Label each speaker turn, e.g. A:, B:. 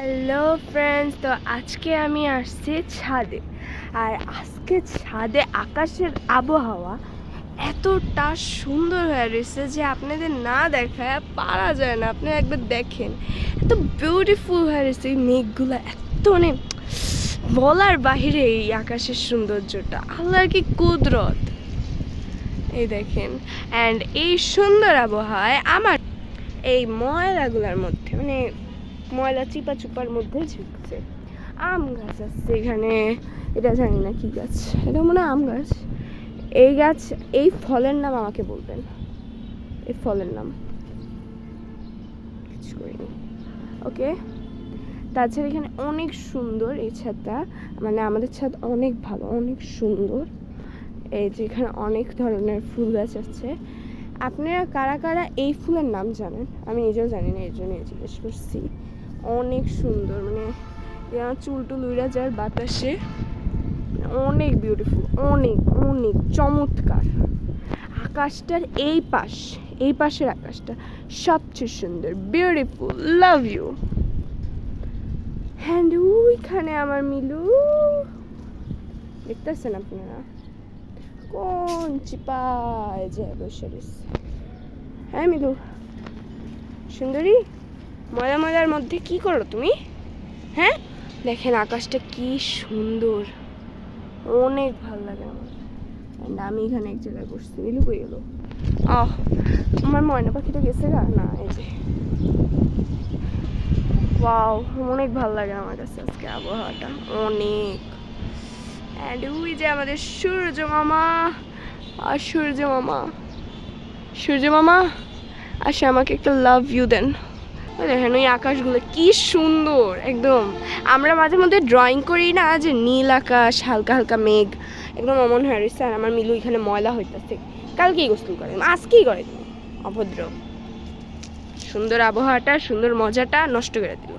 A: Hello friends তো আজকে আমি আসছি ছাদে। আর আজকে ছাদে আকাশের আবহাওয়া এতটা সুন্দর হয়ে রয়েছে যে আপনাদের না দেখায় পারা যায় না। আপনি একবার দেখেন। এত বিউটিফুল হয়ে রয়েছে এই মেঘগুলো। এত মানে বলার বাহিরে এই আকাশের সৌন্দর্যটা। আল্লাহর কি কুদরত। এই দেখেন। অ্যান্ড এই সুন্দর আবহাওয়ায় আমার এই ময়লাগুলোর মধ্যে মানে ময়লা চিপা চুপার মধ্যে ঝুঁকছে। আম গাছ আছে এখানে। এটা জানি না কি গাছ। এটা মনে আম গাছ। এই গাছ, এই ফলের নাম আমাকে বলবেন। এই ফলের নাম। কিছু করিনি। ওকে? তাছাড়া এখানে অনেক সুন্দর এই ছাদটা। মানে আমাদের ছাদ অনেক ভালো, অনেক সুন্দর। এই যে এখানে অনেক ধরনের ফুল গাছ আছে। আপনারা কারা কারা এই ফুলের নাম জানেন? আমি নিজেও জানি না এই জন্য জিজ্ঞেস করছি। অনেক সুন্দর মানে চুল টুল উড়া যায় বাতাসে অনেক বিউটিফুল অনেক অনেক চমৎকার। আকাশটার এই পাশ, এই পাশের আকাশটা সবচেয়ে সুন্দর বিউটিফুল লাভ ইউ হ্যান্ড ওইখানে আমার মিলু। দেখতেছেন আপনারা? কোন চিপায় যে বসে হ্যাঁ মিলু, সুন্দরী? মজা মজার মধ্যে কি করো তুমি? হ্যাঁ? দেখেন আকাশটা কি সুন্দর। অনেক ভালো লাগে আমার। And আমি এখানে এক জায়গায় বসছি মিলু কই গেলো আহ, আমার ময়না পাখিটা গেছে গা? না, এই যে। ওয়াও অনেক ভালো লাগে আমার কাছে আজকে আবহাওয়াটা। অনেক। অ্যান্ড ওই যে আমাদের সূর্য মামা। আর সূর্য মামা। সূর্য মামা, আসে, আমাকে একটা লাভ ইউ দেন। দেখেন, ওই আকাশগুলো কি সুন্দর, একদম। আমরা মাঝে মধ্যে ড্রয়িং করি না যে নীল আকাশ, হালকা হালকা মেঘ। একদম অমন হয়ে স্যার, আমার মিলু এখানে ময়লা হইতেছে। কালকেই গোসল করে আজকেই করে অভদ্র। সুন্দর আবহাওয়াটা, সুন্দর মজাটা নষ্ট করে দিল।